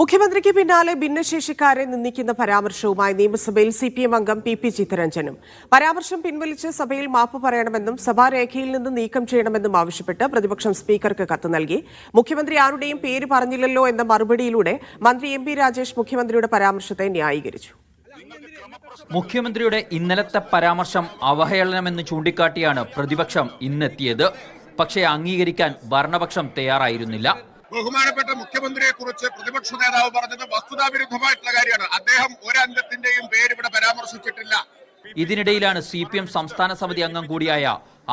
മുഖ്യമന്ത്രിക്ക് പിന്നാലെ ഭിന്നശേഷിക്കാരെ നിന്ദിക്കുന്ന പരാമർശവുമായി നിയമസഭയിൽ സി പി എം അംഗം പി പി ചിത്തരഞ്ജനും. പരാമർശം പിൻവലിച്ച് സഭയിൽ മാപ്പ് പറയണമെന്നും സഭാരേഖയിൽ നിന്ന് നീക്കം ചെയ്യണമെന്നും ആവശ്യപ്പെട്ട് പ്രതിപക്ഷം സ്പീക്കർക്ക് കത്ത് നൽകി. മുഖ്യമന്ത്രി ആരുടെയും പേര് പറഞ്ഞില്ലല്ലോ എന്ന മറുപടിയിലൂടെ മന്ത്രി എം പി രാജേഷ് മുഖ്യമന്ത്രിയുടെ പരാമർശത്തെ ന്യായീകരിച്ചു. മുഖ്യമന്ത്രിയുടെ ഇന്നലത്തെ പരാമർശം അവഹേളനമെന്ന് ചൂണ്ടിക്കാട്ടിയാണ് പ്രതിപക്ഷം ഇന്നെത്തിയത്. പക്ഷേ അംഗീകരിക്കാൻ ഭരണപക്ഷം തയ്യാറായിരുന്നില്ല. ബഹുമാനപ്പെട്ട മുഖ്യമന്ത്രിയെ കുറിച്ച് പ്രതിപക്ഷ നേതാവ് പറഞ്ഞത് വസ്തുതാവിരുദ്ധമായിട്ടുള്ള കാര്യമാണ്. അദ്ദേഹം ഒരു അംഗത്തിന്റെയും പേര് ഇവിടെ പരാമർശിച്ചിട്ടില്ല. ഇതിനിടയിലാണ് സി പി എം സംസ്ഥാന സമിതി അംഗം കൂടിയായ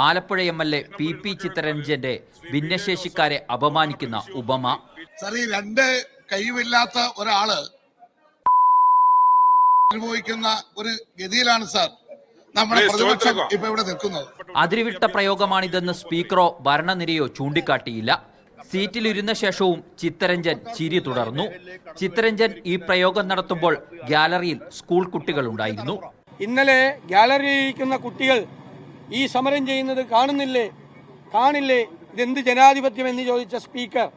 Alappuzha M L A P P ചിത്തരഞ്ജന്റെ ഭിന്നശേഷിക്കാരെ അപമാനിക്കുന്ന ഉപമ. സാർ ഈ രണ്ട് കഴിവില്ലാത്ത ഒരാൾ അനുഭവിക്കുന്ന ഒരു ഗതിയിലാണ് സാർ നമ്മുടെ പ്രതിപക്ഷം ഇപ്പൊ ഇവിടെ നിൽക്കുന്നത്. അതിരുവിട്ട പ്രയോഗമാണിതെന്ന് സ്പീക്കറോ ഭരണനിരയോ ചൂണ്ടിക്കാട്ടിയില്ല. സീറ്റിലിരുന്ന ശേഷവും ചിത്തരഞ്ജൻ ചിരി തുടർന്നു. ചിത്തരഞ്ജൻ ഈ പ്രയോഗം നടത്തുമ്പോൾ ഗാലറിയിൽ സ്കൂൾ കുട്ടികൾ ഉണ്ടായിരുന്നു ഇന്നലെ ഗാലറിയിലിരിക്കുന്ന കുട്ടികൾ ഈ സമരം ചെയ്യുന്നത് കാണുന്നില്ലേ? കാണില്ലേ? ഇതെന്ത് ജനാധിപത്യം എന്ന് ചോദിച്ച സ്പീക്കർ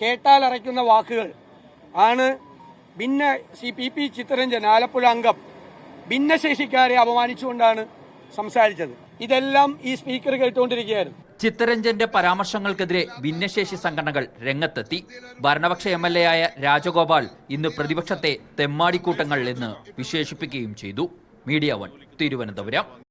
കേട്ടാൽ അറയ്ക്കുന്ന വാക്കുകൾ. ആണ് ഭിന്ന C P P Chittaranjan Alappuzha അംഗം. ഭിന്നശേഷിക്കാരെ അപമാനിച്ചുകൊണ്ടാണ് സംസാരിച്ചത്. ഇതെല്ലാം ഈ സ്പീക്കർ കേട്ടുകൊണ്ടിരിക്കുകയായിരുന്നു. ചിത്തരഞ്ജന്റെ പരാമർശങ്ങൾക്കെതിരെ ഭിന്നശേഷി സംഘടനകൾ രംഗത്തെത്തി. ഭരണപക്ഷ എം എൽ എ ആയ രാജഗോപാൽ ഇന്ന് പ്രതിപക്ഷത്തെ തെമ്മാടിക്കൂട്ടങ്ങൾ എന്ന് വിശേഷിപ്പിക്കുകയും ചെയ്തു. Media one Thiruvananthapuram.